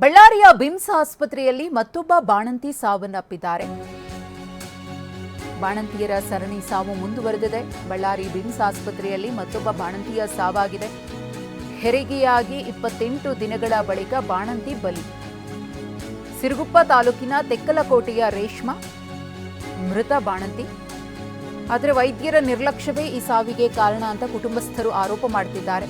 ಬಳ್ಳಾರಿಯ ಬಿಮ್ಸ್ ಆಸ್ಪತ್ರೆಯಲ್ಲಿ ಮತ್ತೊಬ್ಬ ಬಾಣಂತಿ ಸಾವನ್ನಪ್ಪಿದ್ದಾರೆ. ಬಾಣಂತಿಯರ ಸರಣಿ ಸಾವು ಮುಂದುವರೆದಿದೆ. ಬಳ್ಳಾರಿ ಬಿಮ್ಸ್ ಆಸ್ಪತ್ರೆಯಲ್ಲಿ ಮತ್ತೊಬ್ಬ ಬಾಣಂತಿಯ ಸಾವಾಗಿದೆ. ಹೆರಿಗೆಯಾಗಿ ಇಪ್ಪತ್ತೆಂಟು ದಿನಗಳ ಬಳಿಕ ಬಾಣಂತಿ ಬಲಿ. ಸಿರುಗುಪ್ಪ ತಾಲೂಕಿನ ತೆಕ್ಕಲಕೋಟೆಯ ರೇಷ್ಮಾ ಮೃತ ಬಾಣಂತಿ. ಆದರೆ ವೈದ್ಯರ ನಿರ್ಲಕ್ಷ್ಯವೇ ಈ ಸಾವಿಗೆ ಕಾರಣ ಅಂತ ಕುಟುಂಬಸ್ಥರು ಆರೋಪ ಮಾಡ್ತಿದ್ದಾರೆ.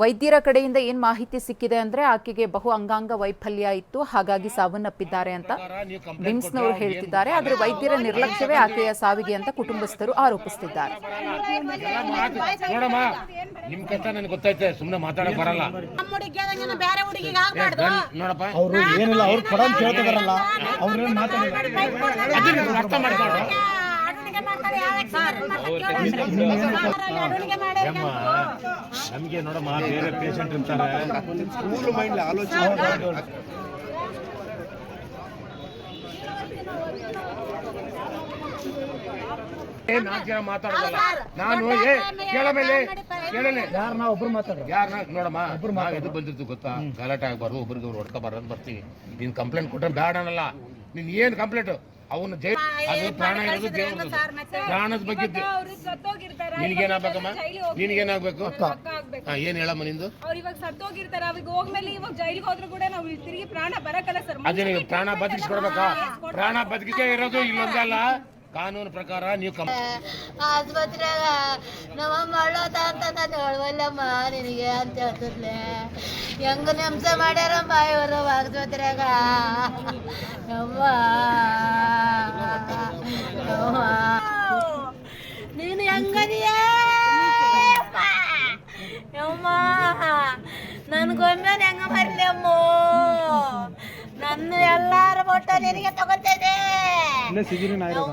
ವೈದ್ಯರ ಕಡೆಯಿಂದ ಏನ್ ಮಾಹಿತಿ ಸಿಕ್ಕಿದೆ ಅಂದ್ರೆ ಆಕೆಗೆ ಬಹು ಅಂಗಾಂಗ ವೈಫಲ್ಯ ಇತ್ತು. ಹಾಗಾಗಿ ಸಾವನ್ನಪ್ಪಿದ್ದಾರೆ ಅಂತ ಬಿಮ್ಸ್ನವರು ಹೇಳ್ತಿದ್ದಾರೆ. ಆದರೆ ವೈದ್ಯರ ನಿರ್ಲಕ್ಷ್ಯವೇ ಆಕೆಯ ಸಾವಿಗೆ ಅಂತ ಕುಟುಂಬಸ್ಥರು ಆರೋಪಿಸುತ್ತಿದ್ದಾರೆ ನೋಡಮ್ಮ ನಿಮ್ ಕಷ್ಟ ನನಗೆ ಗೊತ್ತೈತೆ ಸುಮ್ನೆ ಮಾತಾಡಕ್ ಬರಲ್ಲ. ನಮ್ಮ ಹುಡುಗಿ ಆದಂಗೆನ ಬೇರೆ ಹುಡುಗಿಗೆ ಆಗ್ಬಾರ್ದು. ನೋಡಪ್ಪ. ನಮ್ಗೆ ನೋಡಮ್ಮ ಬೇರೆ ಪೇಷಂಟ್ ಇರ್ತಾರೆ. ಏ, ನಾಲ್ಕು ಜನ ಮಾತಾಡೋದಲ್ಲ. ನಾನು ಏ ಕೇಳ ಮೇಲೆ ಕೇಳಲೆ ಯಾರು ನಾವು ಒಬ್ರು ಮಾತಾಡ್ರಿ? ಯಾರನ್ನ ನೋಡಮ್ಮ ನಾವು ಎದು ಬಂದಿರ್ತೀವಿ ಗೊತ್ತಾ? ಗಲಾಟೆ ಆಗ್ಬಾರ್ದು ಒಬ್ರಿಗೆ ಹೊಡ್ಕೋಬಾರ್ದು ಹೊಡ್ಕೊಬಾರ್ದು ಅಂತ ಬರ್ತೀವಿ. ನೀನ್ ಕಂಪ್ಲೇಂಟ್ ಕೊಟ್ಟರೆ ಬೇಡ ಅನ್ನಲ್ಲ ನೀನ್ ಏನ್ ಕಂಪ್ಲೇಂಟ್ ಅವನು ಜೈ ಅದು ಪ್ರಾಣ ಇರೋದು ಪ್ರಾಣದ ಬಗ್ಗೆ ನಿನಗೇನಾಗ್ಬೇಕಮ್ಮ ನಿನಗೇನಾಗ್ಬೇಕು ಏನ್ ಹೇಳಮ್ಮ ನಿಂದು? ಅವ್ರು ಇವಾಗ ಸತ್ತೋಗಿರ್ತಾರೆ. ಅವಾಗ ಹೋಗ್ಮೇಲೆ ಇವಾಗ ಜೈಲಿಗೆ ಹೋದ್ರು ಕೂಡ ನಾವು ತಿರುಗಿ ಪ್ರಾಣ ಬರಕಲ್ಲ ಸರ್. ಅದೇ ನೀವು ಪ್ರಾಣ ಬದುಕಿಸ್ಕೊಡ್ಬೇಕಾ? ಪ್ರಾಣ ಬದುಕಿಕೆ ಇರೋದು ಇಲ್ಲೊಂದಲ್ಲ ಕಾನೂನು ಪ್ರಕಾರ ನೀವು ಕಂ ಆಸ್ಪತ್ರೆಗ ನಮ್ಮ ಮಾಡೋದ ಅಂತ ನಾನು ಹೇಳುವಲ್ಲಮ್ಮ ನಿನಗೆ ಅಂತ ಹೇಳ್ತಿದ್ಲೆ. ಹೆಂಗ ನೆಮ್ಸ ಮಾಡ್ಯಾರಮ್ಮ ಇವರು ಆಸ್ಪತ್ರೆಗ? ಯವ್ವ ಯವ್ವ. ನೀನು ಹೆಂಗದಿಯ ಯಮ್ಮ ನನ್ಗೊಮ್ಮೆ ಹೆಂಗ ಬರ್ಲಿ ಅಮ್ಮ? ನನ್ನ ಎಲ್ಲಾರ ಬೊಟ್ಟ ನಿನಗೆ ತಗೋತೇನೆ ಇಲ್ಲೇ ಸಿಗಿರಿ ನಾಯಿರೋದು.